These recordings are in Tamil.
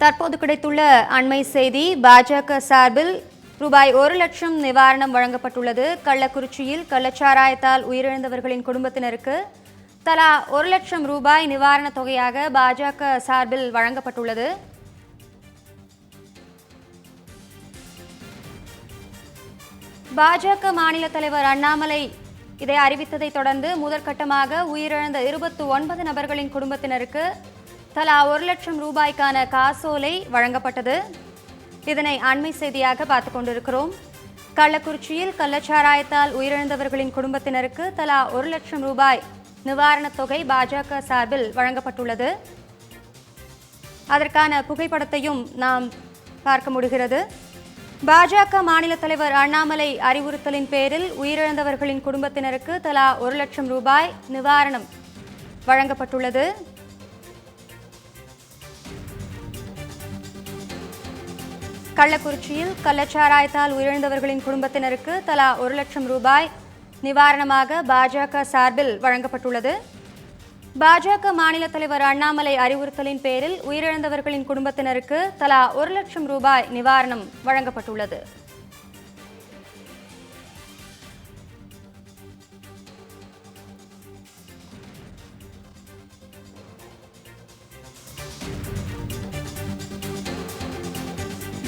தற்போது கிடைத்துள்ள அண்மை செய்தி பாஜக சார்பில் ரூபாய் ஒரு லட்சம் நிவாரணம் வழங்கப்பட்டுள்ளது. கள்ளக்குறிச்சியில் கள்ளச்சாராயத்தால் உயிரிழந்தவர்களின் குடும்பத்தினருக்கு தலா ஒரு லட்சம் ரூபாய் நிவாரணத் தொகையாக பாஜக சார்பில் வழங்கப்பட்டுள்ளது. பாஜக மாநில தலைவர் அண்ணாமலை இதை அறிவித்ததைத் தொடர்ந்து முதற்கட்டமாக உயிரிழந்த இருபத்தி ஒன்பது நபர்களின் குடும்பத்தினருக்கு தலா ஒரு லட்சம் ரூபாய்க்கான காசோலை வழங்கப்பட்டது. இதனை அண்மை செய்தியாக பார்த்து கொண்டிருக்கிறோம். கள்ளக்குறிச்சியில் கள்ளச்சாராயத்தால் உயிரிழந்தவர்களின் குடும்பத்தினருக்கு தலா ஒரு லட்சம் ரூபாய் நிவாரணத் தொகை பாஜக சார்பில் வழங்கப்பட்டுள்ளது. அதற்கான புகைப்படத்தையும் நாம் பார்க்க முடிகிறது. பாஜக மாநில தலைவர் அண்ணாமலை அறிவுறுத்தலின் பேரில் உயிரிழந்தவர்களின் குடும்பத்தினருக்கு தலா ஒரு லட்சம் ரூபாய் நிவாரணம் வழங்கப்பட்டுள்ளது. கள்ளக்குறிச்சியில் கள்ளச்சாராயத்தால் உயிரிழந்தவர்களின் குடும்பத்தினருக்கு தலா ஒரு லட்சம் ரூபாய் நிவாரணமாக பாஜக சார்பில் வழங்கப்பட்டுள்ளது. பாஜக மாநில தலைவர் அண்ணாமலை அறிவுறுத்தலின் பேரில் உயிரிழந்தவர்களின் குடும்பத்தினருக்கு தலா ஒரு லட்சம் ரூபாய் நிவாரணம் வழங்கப்பட்டுள்ளது.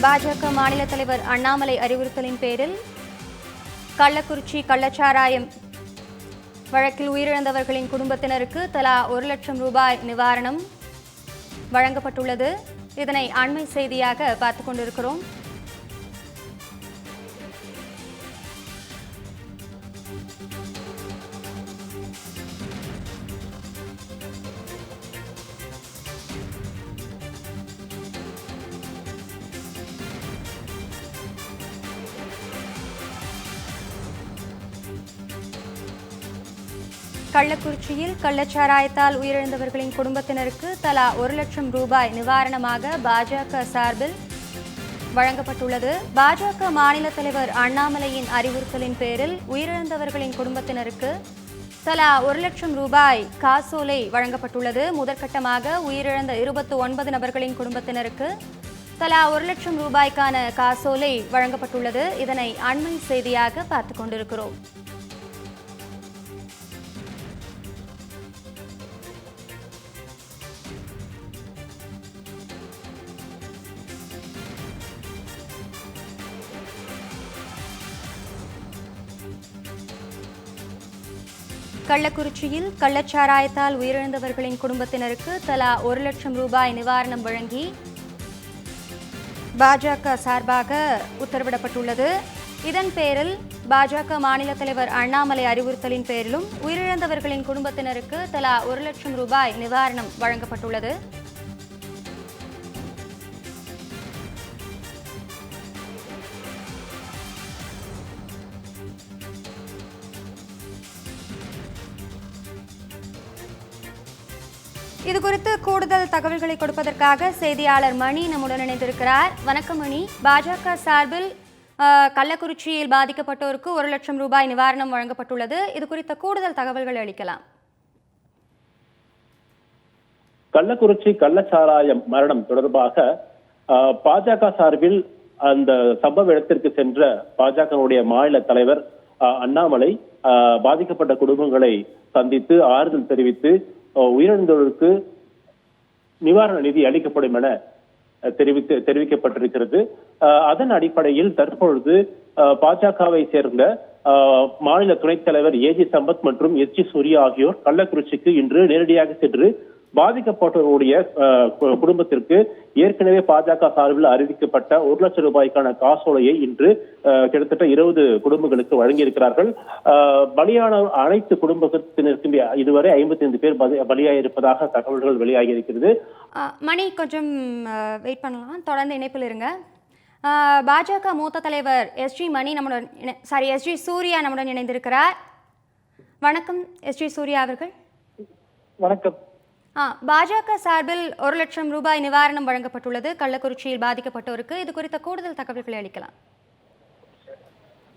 பாஜக மாநில தலைவர் அண்ணாமலை அறிவுறுத்தலின் பேரில் கள்ளக்குறிச்சி கள்ளச்சாராயம் வழக்கில் உயிரிழந்தவர்களின் குடும்பத்தினருக்கு தலா ஒரு லட்சம் ரூபாய் நிவாரணம் வழங்கப்பட்டுள்ளது. இதனை அண்மை செய்தியாக பார்த்து கொண்டிருக்கிறோம். கள்ளக்குறிச்சியில் கள்ளச்சாராயத்தால் உயிரிழந்தவர்களின் குடும்பத்தினருக்கு தலா ஒரு லட்சம் ரூபாய் நிவாரணமாக பாஜக சார்பில் வழங்கப்பட்டுள்ளது. பாஜக மாநில தலைவர் அண்ணாமலையின் அறிவுறுத்தலின் பேரில் உயிரிழந்தவர்களின் குடும்பத்தினருக்கு தலா ஒரு லட்சம் ரூபாய் காசோலை வழங்கப்பட்டுள்ளது. முதற்கட்டமாக உயிரிழந்த இருபத்தி ஒன்பது நபர்களின் குடும்பத்தினருக்கு தலா ஒரு லட்சம் ரூபாய்க்கான காசோலை வழங்கப்பட்டுள்ளது. இதனை அண்மை செய்தியாக பார்த்து கொண்டிருக்கிறோம். கள்ளக்குறிச்சியில் கள்ளச்சாராயத்தால் உயிரிழந்தவர்களின் குடும்பத்தினருக்கு தலா ஒரு லட்சம் ரூபாய் நிவாரணம் வழங்கி பாஜக சார்பாக உத்தரவிடப்பட்டுள்ளது. இதன் பேரில் பாஜக மாநில தலைவர் அண்ணாமலை அறிவுறுத்தலின் பேரிலும் உயிரிழந்தவர்களின் குடும்பத்தினருக்கு தலா ஒரு லட்சம் ரூபாய் நிவாரணம் வழங்கப்பட்டுள்ளது. இது குறித்து கூடுதல் தகவல்களை கொடுப்பதற்காக செய்தியாளர் மணி நம்முடன் இணைந்திருக்கிறார். வணக்கம் மணி. பாஜக சார்பில் கள்ளக்குறிச்சியில் பாதிக்கப்பட்டோருக்கு ஒரு லட்சம் ரூபாய் நிவாரணம் வழங்கப்பட்டுள்ளது. இது குறித்த கூடுதல் தகவல்கள் அளிக்கலாம். கள்ளக்குறிச்சி கள்ளச்சாராயம் மரணம் தொடர்பாக ஆஹ், பாஜக சார்பில் அந்த சம்பவ இடத்திற்கு சென்ற பாஜகவுடைய மாநில தலைவர் அண்ணாமலை ஆஹ், பாதிக்கப்பட்ட குடும்பங்களை சந்தித்து ஆறுதல் தெரிவித்து உயிரிழந்தோருக்கு நிவாரண நிதி அளிக்கப்படும் என தெரிவித்து தெரிவிக்கப்பட்டிருக்கிறது. அதன் அடிப்படையில் தற்பொழுது ஆஹ், பாஜகவை சேர்ந்த ஆஹ், மாநில துணைத் தலைவர் ஏஜி சம்பத் மற்றும் எஸ் ஜி சூர்யா ஆகியோர் கள்ளக்குறிச்சிக்கு இன்று நேரடியாக சென்று பாதிக்கப்பட்டவருடைய குடும்பத்திற்கு ஏற்கனவே பாஜக சார்பில் அறிவிக்கப்பட்ட ஒரு லட்சம் ரூபாய்க்கான காசோலையை இன்று கிட்டத்தட்ட இருபது குடும்பங்களுக்கு வழங்கியிருக்கிறார்கள். பலியான அனைத்து குடும்பத்தினருக்கும் இதுவரை ஐம்பத்தி ஐந்து பேர் பலி- பலியாயிருப்பதாக தகவல்கள் வெளியாகி இருக்கிறது மணி கொஞ்சம் வெயிட் பண்ணலாம். தொடர்ந்து இணைப்பில் இருங்க. பாஜக மூத்த தலைவர் எஸ்ஜி மணி நம்முடன் சாரி எஸ்ஜி சூர்யா நம்முடன் இணைந்திருக்கிறார். வணக்கம் எஸ்ஜி சூர்யா அவர்கள். வணக்கம். பாஜக சார்பில் ஒரு லட்சம் ரூபாய் நிவாரணம் வழங்கப்பட்டுள்ளது. கள்ளக்குறிச்சியில் பாதிக்கப்பட்டோருக்கு இது குறித்த கூடுதல் தகவல்களை அளிக்கலாம்.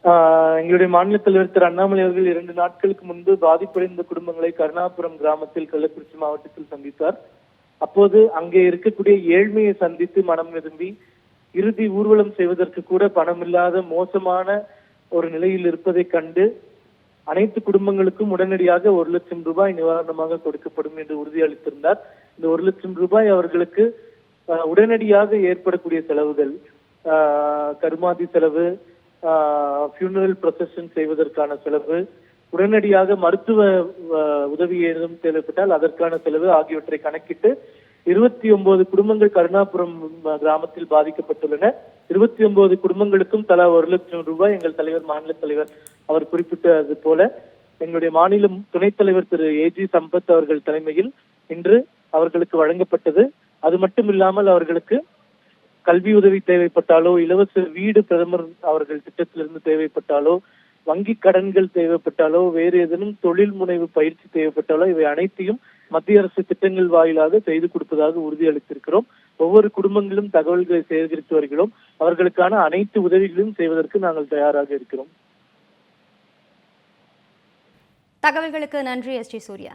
ஆஹ் எங்களுடைய மாநில தலைவர் திரு அண்ணாமலை அவர்கள் இரண்டு நாட்களுக்கு முன்பு பாதிப்படைந்த குடும்பங்களை கருணாபுரம் கிராமத்தில் கள்ளக்குறிச்சி மாவட்டத்தில் சந்தித்தார். அப்போது அங்கே இருக்கக்கூடிய ஏழ்மையை சந்தித்து மனம் விரும்பி இறுதி ஊர்வலம் செய்வதற்கு கூட பணமில்லாத மோசமான ஒரு நிலையில் இருப்பதை கண்டு அனைத்து குடும்பங்களுக்கும் உடனடியாக ஒரு லட்சம் ரூபாய் நிவாரணமாக கொடுக்கப்படும் என்று உறுதியளித்திருந்தார். இந்த ஒரு லட்சம் ரூபாய் அவர்களுக்கு அஹ், உடனடியாக ஏற்படக்கூடிய செலவுகள் கருமாதி செலவு ஃபியூனரல் ப்ரொசஷன் செய்வதற்கான செலவு உடனடியாக மருத்துவ உதவி ஏதும் தேவைப்பட்டால் அதற்கான செலவு ஆகியவற்றை கணக்கிட்டு இருபத்தி ஒன்பது குடும்பங்கள் கருணாபுரம் கிராமத்தில் பாதிக்கப்பட்டுள்ளன. இருபத்தி ஒன்பது குடும்பங்களுக்கும் தலா ஒரு லட்சம் ரூபாய் எங்கள் தலைவர் மாநில தலைவர் அவர் குறிப்பிட்டது போல எங்களுடைய மாநிலம் துணைத் தலைவர் திரு ஏஜி சம்பத் அவர்கள் தலைமையில் இன்று அவர்களுக்கு வழங்கப்பட்டது. அது மட்டும் இல்லாமல் அவர்களுக்கு கல்வி உதவி தேவைப்பட்டாலோ இலவச வீடு பிரதமர் அவர்கள் திட்டத்திலிருந்து தேவைப்பட்டாலோ வங்கி கடன்கள் தேவைப்பட்டாலோ வேறு ஏதேனும் தொழில் முனைவு பயிற்சி தேவைப்பட்டாலோ இவை அனைத்தையும் மத்திய அரசு திட்டங்கள் வாயிலாக செய்து கொடுப்பதாக உறுதியளித்திருக்கிறோம். ஒவ்வொரு குடும்பங்களும் தகவல்களை சேகரித்து வருகிறோம். அவர்களுக்கான அனைத்து உதவிகளையும் செய்வதற்கு நாங்கள் தயாராக இருக்கிறோம். தகவல்களுக்கு நன்றி எஸ். ஜி. சூர்யா.